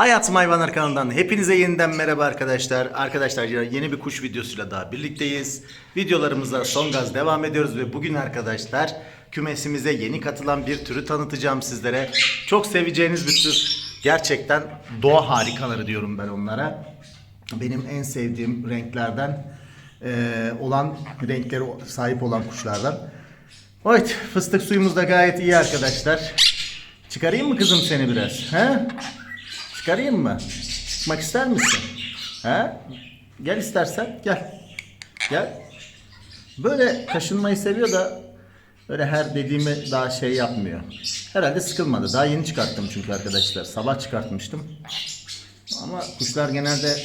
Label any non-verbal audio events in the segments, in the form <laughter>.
Hayatım Hayvanlar kanalından hepinize yeniden merhaba arkadaşlar. Arkadaşlar yeni bir kuş videosuyla daha birlikteyiz. Videolarımıza son gaz devam ediyoruz ve bugün arkadaşlar kümesimize yeni katılan bir türü tanıtacağım sizlere. Çok seveceğiniz bir tür. Gerçekten doğa harikaları diyorum ben onlara. Benim en sevdiğim renklerden eee, olan renkleri sahip olan kuşlardan. Evet fıstık suyumuz da gayet iyi arkadaşlar. Çıkarayım mı kızım seni biraz? He? Çıkarayım mı? Çıkmak ister misin? He? Gel istersen gel. Gel. Böyle kaşınmayı seviyor da öyle her dediğimi daha şey yapmıyor. Herhalde sıkılmadı. Daha yeni çıkarttım çünkü arkadaşlar. Sabah çıkartmıştım. Ama kuşlar genelde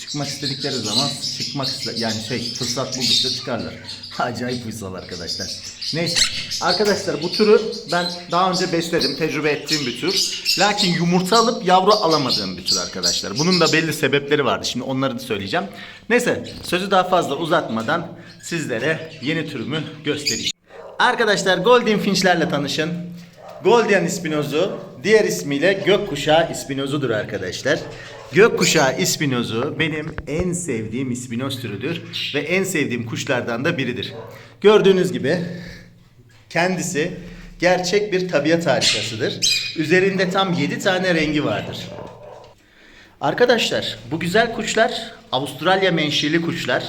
çıkmak istedikleri zaman çıkmak yani şey fırsat buldukça çıkarlar. <laughs> Acayip uysal arkadaşlar. Neyse. Arkadaşlar bu türü ben daha önce besledim. Tecrübe ettiğim bir tür. Lakin yumurta alıp yavru alamadığım bir tür arkadaşlar. Bunun da belli sebepleri vardı. Şimdi onları da söyleyeceğim. Neyse sözü daha fazla uzatmadan sizlere yeni türümü göstereyim. Arkadaşlar Golden Finch'lerle tanışın. Golden ispinozu diğer ismiyle gökkuşağı ispinozudur arkadaşlar. Gökkuşağı ispinozu benim en sevdiğim ispinoz türüdür ve en sevdiğim kuşlardan da biridir. Gördüğünüz gibi kendisi gerçek bir tabiat harikasıdır. Üzerinde tam 7 tane rengi vardır. Arkadaşlar bu güzel kuşlar Avustralya menşeli kuşlar.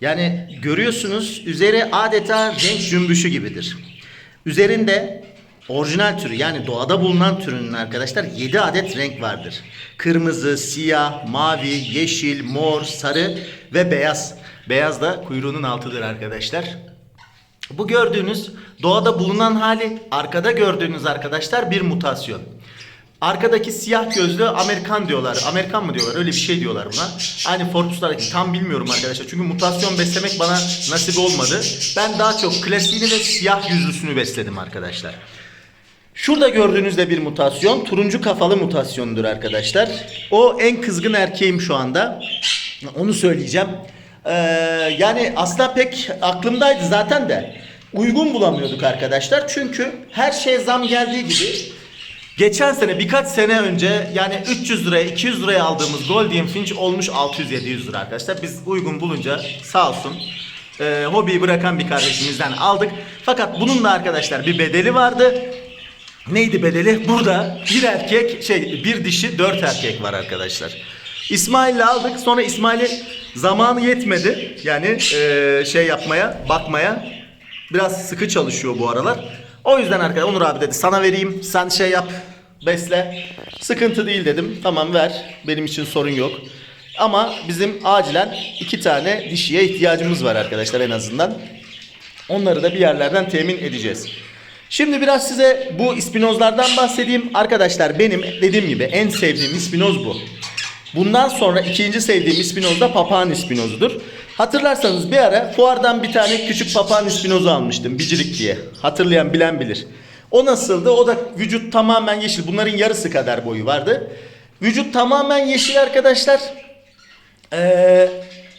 Yani görüyorsunuz üzeri adeta renk cümbüşü gibidir. Üzerinde orijinal türü yani doğada bulunan türünün arkadaşlar 7 adet renk vardır. Kırmızı, siyah, mavi, yeşil, mor, sarı ve beyaz. Beyaz da kuyruğunun altıdır arkadaşlar. Bu gördüğünüz doğada bulunan hali, arkada gördüğünüz arkadaşlar bir mutasyon. Arkadaki siyah gözlü Amerikan diyorlar. Amerikan mı diyorlar? Öyle bir şey diyorlar buna. Aynı Fortus'lardaki tam bilmiyorum arkadaşlar. Çünkü mutasyon beslemek bana nasip olmadı. Ben daha çok klasiğini ve siyah yüzlüsünü besledim arkadaşlar. Şurada gördüğünüzde bir mutasyon. Turuncu kafalı mutasyondur arkadaşlar. O en kızgın erkeğim şu anda. Onu söyleyeceğim. Ee, yani aslında pek aklımdaydı zaten de. Uygun bulamıyorduk arkadaşlar. Çünkü her şeye zam geldiği gibi Geçen sene birkaç sene önce yani 300 liraya 200 liraya aldığımız Golden Finch olmuş 600-700 lira arkadaşlar. Biz uygun bulunca sağ olsun e, hobiyi bırakan bir kardeşimizden aldık. Fakat bunun da arkadaşlar bir bedeli vardı. Neydi bedeli? Burada bir erkek şey bir dişi dört erkek var arkadaşlar. İsmail'le aldık sonra İsmail'e zamanı yetmedi. Yani e, şey yapmaya bakmaya biraz sıkı çalışıyor bu aralar. O yüzden arkadaşlar Onur abi dedi sana vereyim sen şey yap besle. Sıkıntı değil dedim. Tamam ver benim için sorun yok. Ama bizim acilen iki tane dişiye ihtiyacımız var arkadaşlar en azından. Onları da bir yerlerden temin edeceğiz. Şimdi biraz size bu ispinozlardan bahsedeyim. Arkadaşlar benim dediğim gibi en sevdiğim ispinoz bu. Bundan sonra ikinci sevdiğim ispinoz da papağan ispinozudur. Hatırlarsanız bir ara fuardan bir tane küçük papağan ispinozu almıştım. Bicirik diye. Hatırlayan bilen bilir. O nasıldı? O da vücut tamamen yeşil. Bunların yarısı kadar boyu vardı. Vücut tamamen yeşil arkadaşlar. Ee,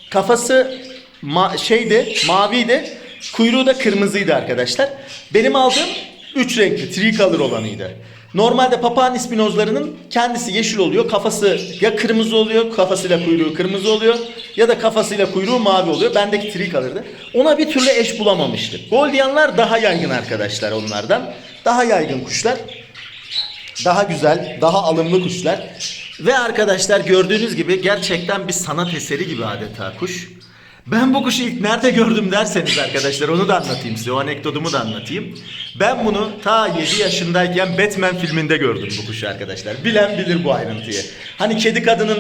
kafası ma- şeydi, maviydi. Kuyruğu da kırmızıydı arkadaşlar. Benim aldığım 3 renkli, tricolor olanıydı. Normalde papağan ispinozlarının kendisi yeşil oluyor. Kafası ya kırmızı oluyor, kafasıyla kuyruğu kırmızı oluyor. Ya da kafasıyla kuyruğu mavi oluyor. Bendeki tricolor'dı. Ona bir türlü eş bulamamıştık. Goldianlar daha yaygın arkadaşlar onlardan. Daha yaygın kuşlar. Daha güzel, daha alımlı kuşlar. Ve arkadaşlar gördüğünüz gibi gerçekten bir sanat eseri gibi adeta kuş. Ben bu kuşu ilk nerede gördüm derseniz arkadaşlar onu da anlatayım size. O anekdotumu da anlatayım. Ben bunu ta 7 yaşındayken Batman filminde gördüm bu kuşu arkadaşlar. Bilen bilir bu ayrıntıyı. Hani kedi kadının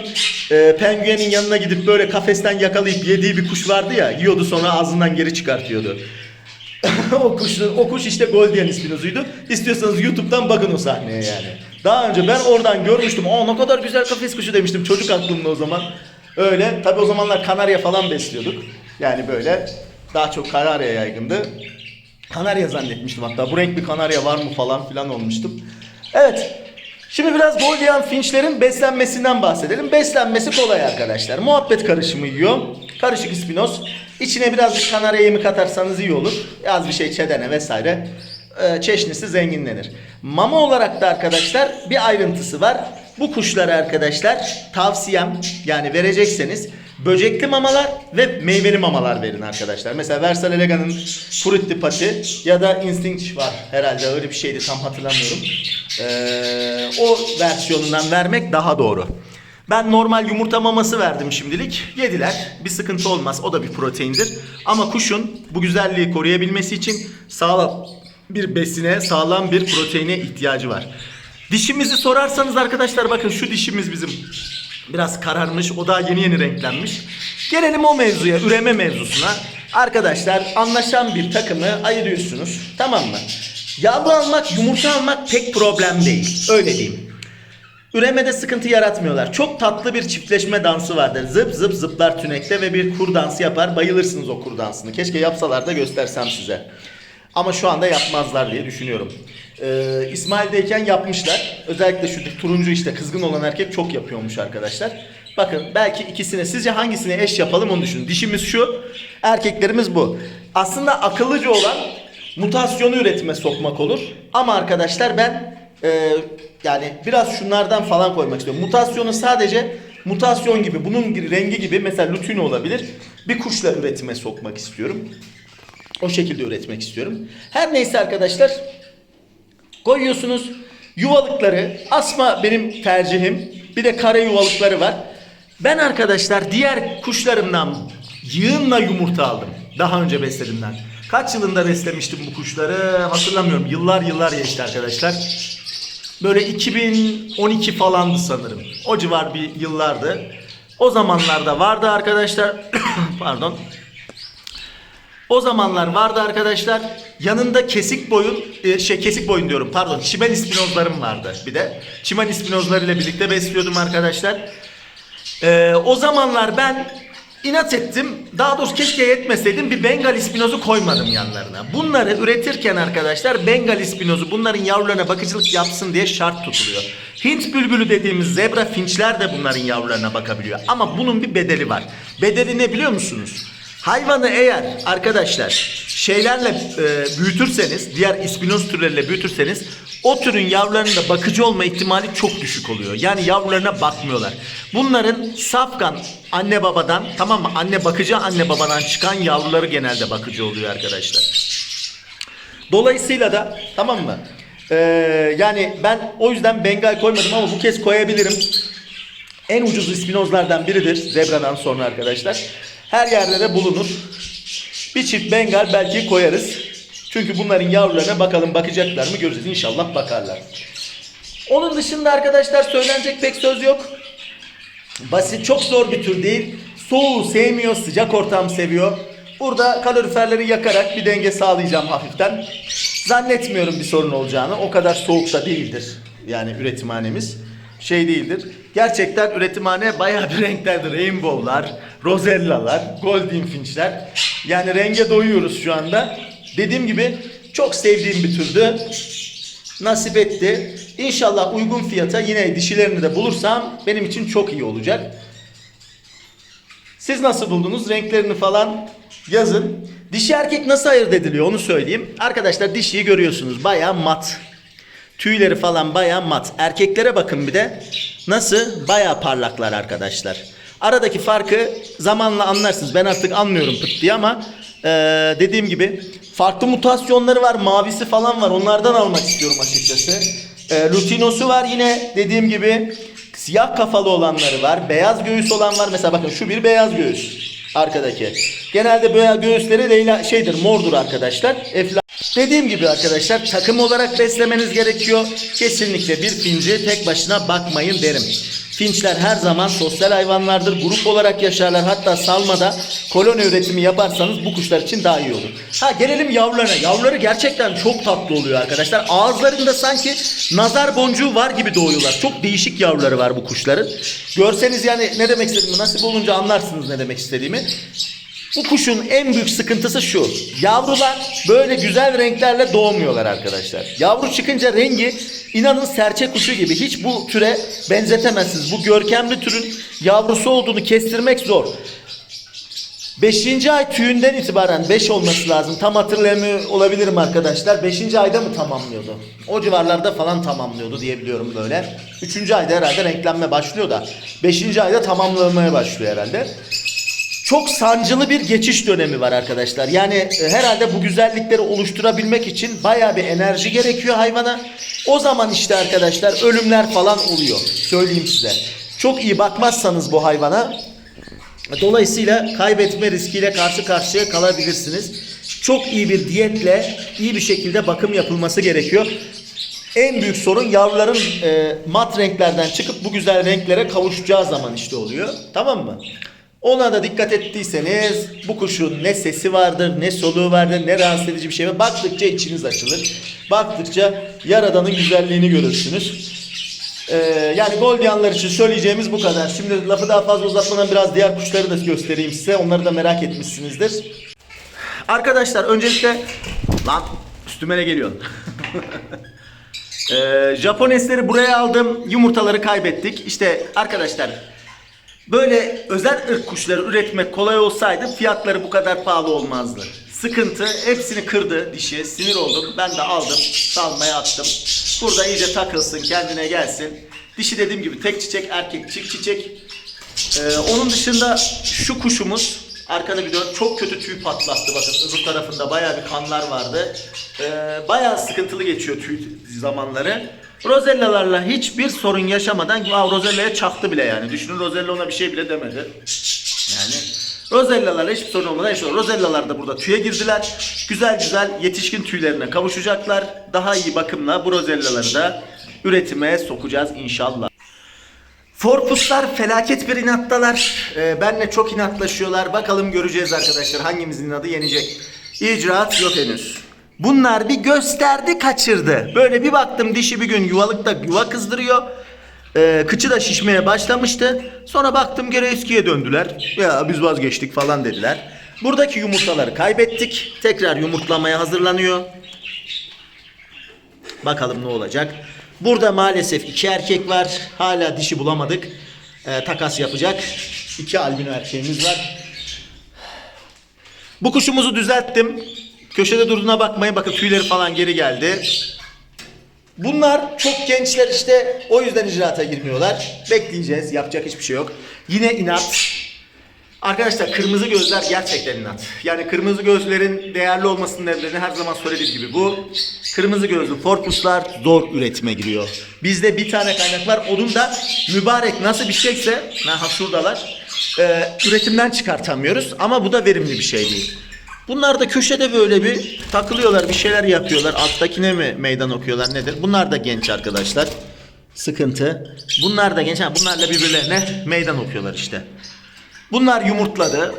e, penguenin yanına gidip böyle kafesten yakalayıp yediği bir kuş vardı ya. Yiyordu sonra ağzından geri çıkartıyordu. <laughs> o kuş o kuş işte Golden ispinozuydu. İstiyorsanız YouTube'dan bakın o sahneye yani. Daha önce ben oradan görmüştüm. Aa ne kadar güzel kafes kuşu demiştim çocuk aklımda o zaman. Öyle. Tabi o zamanlar kanarya falan besliyorduk. Yani böyle daha çok kanarya yaygındı. Kanarya zannetmiştim hatta. Bu renk bir kanarya var mı falan filan olmuştum. Evet. Şimdi biraz Golden Finch'lerin beslenmesinden bahsedelim. Beslenmesi kolay arkadaşlar. Muhabbet karışımı yiyor. Karışık ispinoz. İçine birazcık kanarya yemi katarsanız iyi olur. Az bir şey çedene vesaire. Ee, çeşnisi zenginlenir. Mama olarak da arkadaşlar bir ayrıntısı var. Bu kuşlara arkadaşlar tavsiyem yani verecekseniz böcekli mamalar ve meyveli mamalar verin arkadaşlar. Mesela Versal Elega'nın Frutti Pati ya da Instinct var herhalde öyle bir şeydi tam hatırlamıyorum. Ee, o versiyonundan vermek daha doğru. Ben normal yumurta maması verdim şimdilik. Yediler. Bir sıkıntı olmaz. O da bir proteindir. Ama kuşun bu güzelliği koruyabilmesi için sağlam bir besine, sağlam bir proteine ihtiyacı var. Dişimizi sorarsanız arkadaşlar bakın şu dişimiz bizim biraz kararmış. O daha yeni yeni renklenmiş. Gelelim o mevzuya, üreme mevzusuna. Arkadaşlar anlaşan bir takımı ayırıyorsunuz. Tamam mı? Yavru almak, yumurta almak pek problem değil. Öyle diyeyim. Üremede sıkıntı yaratmıyorlar. Çok tatlı bir çiftleşme dansı vardır. Zıp zıp zıplar tünekte ve bir kur dansı yapar. Bayılırsınız o kur dansını. Keşke yapsalar da göstersem size. Ama şu anda yapmazlar diye düşünüyorum. Ee, İsmail'deyken yapmışlar. Özellikle şu turuncu işte kızgın olan erkek çok yapıyormuş arkadaşlar. Bakın belki ikisine sizce hangisine eş yapalım onu düşünün. Dişimiz şu, erkeklerimiz bu. Aslında akıllıca olan mutasyonu üretime sokmak olur. Ama arkadaşlar ben e, yani biraz şunlardan falan koymak istiyorum. Mutasyonu sadece mutasyon gibi bunun rengi gibi mesela lutino olabilir. Bir kuşla üretime sokmak istiyorum. O şekilde üretmek istiyorum. Her neyse arkadaşlar koyuyorsunuz. Yuvalıkları asma benim tercihim. Bir de kare yuvalıkları var. Ben arkadaşlar diğer kuşlarımdan yığınla yumurta aldım. Daha önce besledimden. Kaç yılında beslemiştim bu kuşları hatırlamıyorum. Yıllar yıllar geçti arkadaşlar. Böyle 2012 falandı sanırım. O civar bir yıllardı. O zamanlarda vardı arkadaşlar. <coughs> Pardon. O zamanlar vardı arkadaşlar. Yanında kesik boyun, e, şey kesik boyun diyorum pardon. Çimen ispinozlarım vardı bir de. Çimen ispinozlarıyla birlikte besliyordum arkadaşlar. Ee, o zamanlar ben inat ettim. Daha doğrusu keşke yetmeseydim bir Bengal ispinozu koymadım yanlarına. Bunları üretirken arkadaşlar Bengal ispinozu bunların yavrularına bakıcılık yapsın diye şart tutuluyor. Hint bülbülü dediğimiz zebra finçler de bunların yavrularına bakabiliyor. Ama bunun bir bedeli var. Bedeli ne biliyor musunuz? Hayvanı eğer arkadaşlar şeylerle e, büyütürseniz, diğer ispinoz türleriyle büyütürseniz o türün yavrularının da bakıcı olma ihtimali çok düşük oluyor. Yani yavrularına bakmıyorlar. Bunların safkan anne babadan tamam mı? Anne bakıcı anne babadan çıkan yavruları genelde bakıcı oluyor arkadaşlar. Dolayısıyla da tamam mı? Ee, yani ben o yüzden Bengal koymadım ama bu kez koyabilirim. En ucuz ispinozlardan biridir. Zebradan sonra arkadaşlar. Her yerde de bulunur. Bir çift Bengal belki koyarız. Çünkü bunların yavrularına bakalım bakacaklar mı göreceğiz. İnşallah bakarlar. Onun dışında arkadaşlar söylenecek pek söz yok. Basit çok zor bir tür değil. Soğuğu sevmiyor, sıcak ortam seviyor. Burada kaloriferleri yakarak bir denge sağlayacağım hafiften. Zannetmiyorum bir sorun olacağını. O kadar soğuk da değildir. Yani üretimhanemiz şey değildir. Gerçekten üretimhane bayağı bir renklerdir. Rainbow'lar, rozellalar, golden finch'ler. Yani renge doyuyoruz şu anda. Dediğim gibi çok sevdiğim bir türdü. Nasip etti. İnşallah uygun fiyata yine dişilerini de bulursam benim için çok iyi olacak. Siz nasıl buldunuz? Renklerini falan yazın. Dişi erkek nasıl ayırt ediliyor onu söyleyeyim. Arkadaşlar dişiyi görüyorsunuz. Bayağı mat. Tüyleri falan bayağı mat. Erkeklere bakın bir de. Nasıl? Bayağı parlaklar arkadaşlar. Aradaki farkı zamanla anlarsınız. Ben artık anlıyorum pıt diye ama eee, dediğim gibi farklı mutasyonları var. Mavisi falan var. Onlardan almak istiyorum açıkçası. Eee lutinosu var yine dediğim gibi. Siyah kafalı olanları var. Beyaz göğüs olan var. Mesela bakın şu bir beyaz göğüs. Arkadaki. Genelde böyle göğüsleri Leyla şeydir mordur arkadaşlar. Efla Dediğim gibi arkadaşlar takım olarak beslemeniz gerekiyor. Kesinlikle bir finci tek başına bakmayın derim. Finçler her zaman sosyal hayvanlardır. Grup olarak yaşarlar. Hatta salmada koloni üretimi yaparsanız bu kuşlar için daha iyi olur. Ha gelelim yavrularına. Yavruları gerçekten çok tatlı oluyor arkadaşlar. Ağızlarında sanki nazar boncuğu var gibi doğuyorlar. Çok değişik yavruları var bu kuşların. Görseniz yani ne demek istediğimi nasip olunca anlarsınız ne demek istediğimi. Bu kuşun en büyük sıkıntısı şu. Yavrular böyle güzel renklerle doğmuyorlar arkadaşlar. Yavru çıkınca rengi inanın serçe kuşu gibi. Hiç bu türe benzetemezsiniz. Bu görkemli türün yavrusu olduğunu kestirmek zor. Beşinci ay tüyünden itibaren 5 olması lazım. Tam hatırlayamıyor olabilirim arkadaşlar. Beşinci ayda mı tamamlıyordu? O civarlarda falan tamamlıyordu diye biliyorum böyle. Üçüncü ayda herhalde renklenme başlıyor da. Beşinci ayda tamamlanmaya başlıyor herhalde. Çok sancılı bir geçiş dönemi var arkadaşlar. Yani e, herhalde bu güzellikleri oluşturabilmek için baya bir enerji gerekiyor hayvana. O zaman işte arkadaşlar ölümler falan oluyor. Söyleyeyim size. Çok iyi bakmazsanız bu hayvana Dolayısıyla kaybetme riskiyle karşı karşıya kalabilirsiniz. Çok iyi bir diyetle iyi bir şekilde bakım yapılması gerekiyor. En büyük sorun yavruların e, mat renklerden çıkıp bu güzel renklere kavuşacağı zaman işte oluyor. Tamam mı? Ona da dikkat ettiyseniz bu kuşun ne sesi vardır, ne soluğu vardır, ne rahatsız edici bir şey var. Baktıkça içiniz açılır. Baktıkça yaradanın güzelliğini görürsünüz. Ee, yani Goldianlar için söyleyeceğimiz bu kadar. Şimdi lafı daha fazla uzatmadan biraz diğer kuşları da göstereyim size. Onları da merak etmişsinizdir. Arkadaşlar öncelikle... Lan üstüme ne geliyorsun? <laughs> ee, Japonesleri buraya aldım. Yumurtaları kaybettik. İşte arkadaşlar böyle özel ırk kuşları üretmek kolay olsaydı fiyatları bu kadar pahalı olmazdı. Sıkıntı hepsini kırdı dişi. Sinir oldum. Ben de aldım. Salmaya attım. Burada iyice takılsın kendine gelsin. Dişi dediğim gibi tek çiçek erkek çift çiçek. Ee, onun dışında şu kuşumuz arkada bir dön çok kötü tüy patlattı bakın öbür tarafında bayağı bir kanlar vardı. Ee, bayağı sıkıntılı geçiyor tüy zamanları. Rozellalarla hiçbir sorun yaşamadan Rozella'ya çaktı bile yani. Düşünün Rozella ona bir şey bile demedi. Yani Rozellalarla hiçbir sorun olmadan yaşıyor. Rozellalar da burada tüye girdiler. Güzel güzel yetişkin tüylerine kavuşacaklar. Daha iyi bakımla bu rozellaları da üretime sokacağız inşallah. Forpuslar felaket bir inattalar. Ee, benle çok inatlaşıyorlar. Bakalım göreceğiz arkadaşlar hangimizin adı yenecek. İcraat yok henüz. Bunlar bir gösterdi kaçırdı. Böyle bir baktım dişi bir gün yuvalıkta yuva kızdırıyor. Ee, kıçı da şişmeye başlamıştı. Sonra baktım geri eskiye döndüler. Ya biz vazgeçtik falan dediler. Buradaki yumurtaları kaybettik. Tekrar yumurtlamaya hazırlanıyor. Bakalım ne olacak. Burada maalesef iki erkek var. Hala dişi bulamadık. Ee, takas yapacak. İki albino erkeğimiz var. Bu kuşumuzu düzelttim. Köşede durduğuna bakmayın. Bakın tüyleri falan geri geldi. Bunlar çok gençler işte o yüzden icraata girmiyorlar. Bekleyeceğiz. Yapacak hiçbir şey yok. Yine inat. Arkadaşlar kırmızı gözler gerçekten inat. Yani kırmızı gözlerin değerli olmasının nedeni her zaman söylediğim gibi bu. Kırmızı gözlü forpuslar zor üretime giriyor. Bizde bir tane kaynak var. Onun da mübarek nasıl bir şeyse, ha şuradalar, e, üretimden çıkartamıyoruz. Ama bu da verimli bir şey değil. Bunlar da köşede böyle bir takılıyorlar, bir şeyler yapıyorlar. Alttakine mi meydan okuyorlar nedir? Bunlar da genç arkadaşlar. Sıkıntı. Bunlar da genç. Bunlarla birbirlerine meydan okuyorlar işte. Bunlar yumurtladı.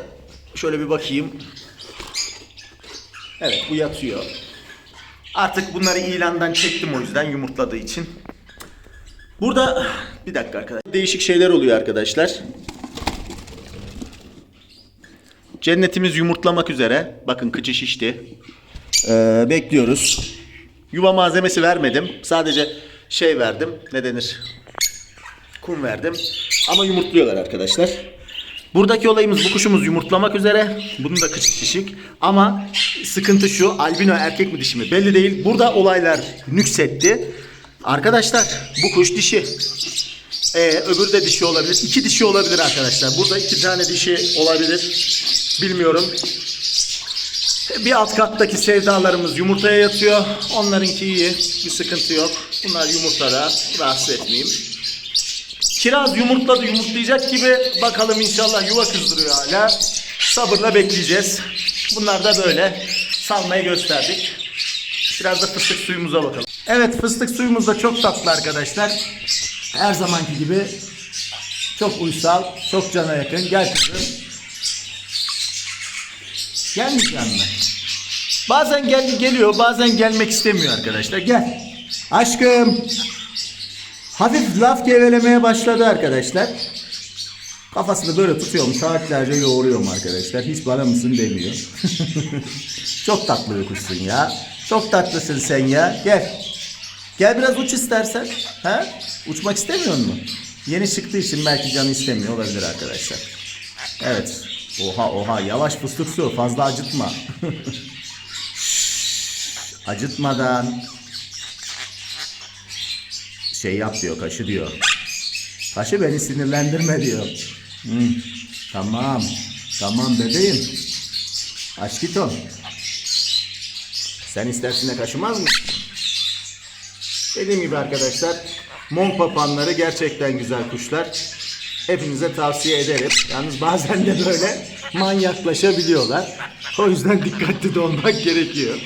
Şöyle bir bakayım. Evet bu yatıyor. Artık bunları ilandan çektim o yüzden yumurtladığı için. Burada bir dakika arkadaşlar. Değişik şeyler oluyor arkadaşlar. Cennetimiz yumurtlamak üzere. Bakın kıçı şişti. Ee, bekliyoruz. Yuva malzemesi vermedim. Sadece şey verdim. Ne denir? Kum verdim. Ama yumurtluyorlar arkadaşlar. Buradaki olayımız bu kuşumuz yumurtlamak üzere. Bunun da kıçı şişik. Ama sıkıntı şu. Albino erkek mi dişi mi belli değil. Burada olaylar nüksetti. Arkadaşlar bu kuş dişi. Ee, öbürü de dişi olabilir. İki dişi olabilir arkadaşlar. Burada iki tane dişi olabilir. Bilmiyorum. Bir alt kattaki sevdalarımız yumurtaya yatıyor. Onlarınki iyi. Bir sıkıntı yok. Bunlar yumurtada. Rahatsız etmeyeyim. Kiraz yumurtladı yumurtlayacak gibi bakalım inşallah yuva kızdırıyor hala. Sabırla bekleyeceğiz. Bunlar da böyle salmayı gösterdik. Biraz da fıstık suyumuza bakalım. Evet fıstık suyumuz da çok tatlı arkadaşlar. Her zamanki gibi çok uysal, çok cana yakın. Gel kızım. Gelmeyeceğim mi? Bazen gel geliyor, bazen gelmek istemiyor arkadaşlar. Gel. Aşkım. Hafif laf gevelemeye başladı arkadaşlar. Kafasını böyle tutuyorum saatlerce yoğuruyorum arkadaşlar. Hiç bana mısın demiyor. <laughs> Çok tatlı bir kuşsun ya. Çok tatlısın sen ya. Gel. Gel biraz uç istersen. Ha? Uçmak istemiyor mu? Yeni çıktığı için belki canı istemiyor olabilir arkadaşlar. Evet. Oha oha yavaş fıstık su fazla acıtma. Acıtmadan şey yap diyor kaşı diyor. Kaşı beni sinirlendirme diyor. Hı, tamam tamam bebeğim. Aşkitom. Sen istersin de kaşımaz mı? Dediğim gibi arkadaşlar mont papanları gerçekten güzel kuşlar. Hepinize tavsiye ederim. Yalnız bazen de böyle manyaklaşabiliyorlar. O yüzden dikkatli de olmak gerekiyor.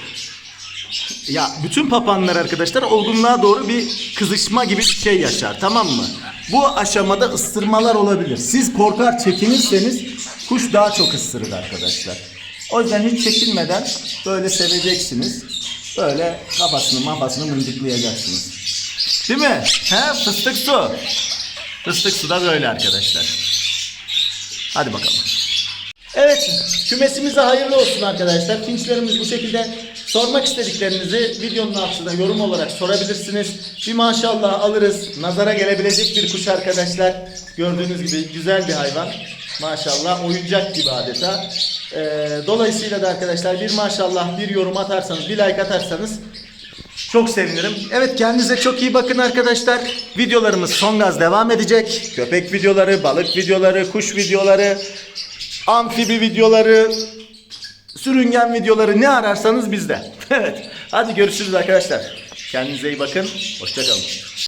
Ya bütün papanlar arkadaşlar olgunluğa doğru bir kızışma gibi bir şey yaşar tamam mı? Bu aşamada ısırmalar olabilir. Siz korkar çekinirseniz kuş daha çok ısırır arkadaşlar. O yüzden hiç çekinmeden böyle seveceksiniz. Böyle kafasını mafasını mındıklayacaksınız. Değil mi? He fıstık su. Fıstık su da böyle arkadaşlar. Hadi bakalım. Evet, kümesimize hayırlı olsun arkadaşlar. Finçlerimiz bu şekilde sormak istediklerinizi videonun altında yorum olarak sorabilirsiniz. Bir maşallah alırız. Nazara gelebilecek bir kuş arkadaşlar. Gördüğünüz gibi güzel bir hayvan. Maşallah oyuncak gibi adeta. Ee, dolayısıyla da arkadaşlar bir maşallah bir yorum atarsanız, bir like atarsanız çok sevinirim. Evet kendinize çok iyi bakın arkadaşlar. Videolarımız son gaz devam edecek. Köpek videoları, balık videoları, kuş videoları, amfibi videoları, sürüngen videoları ne ararsanız bizde. <laughs> Evet. Hadi görüşürüz arkadaşlar. Kendinize iyi bakın. Hoşçakalın.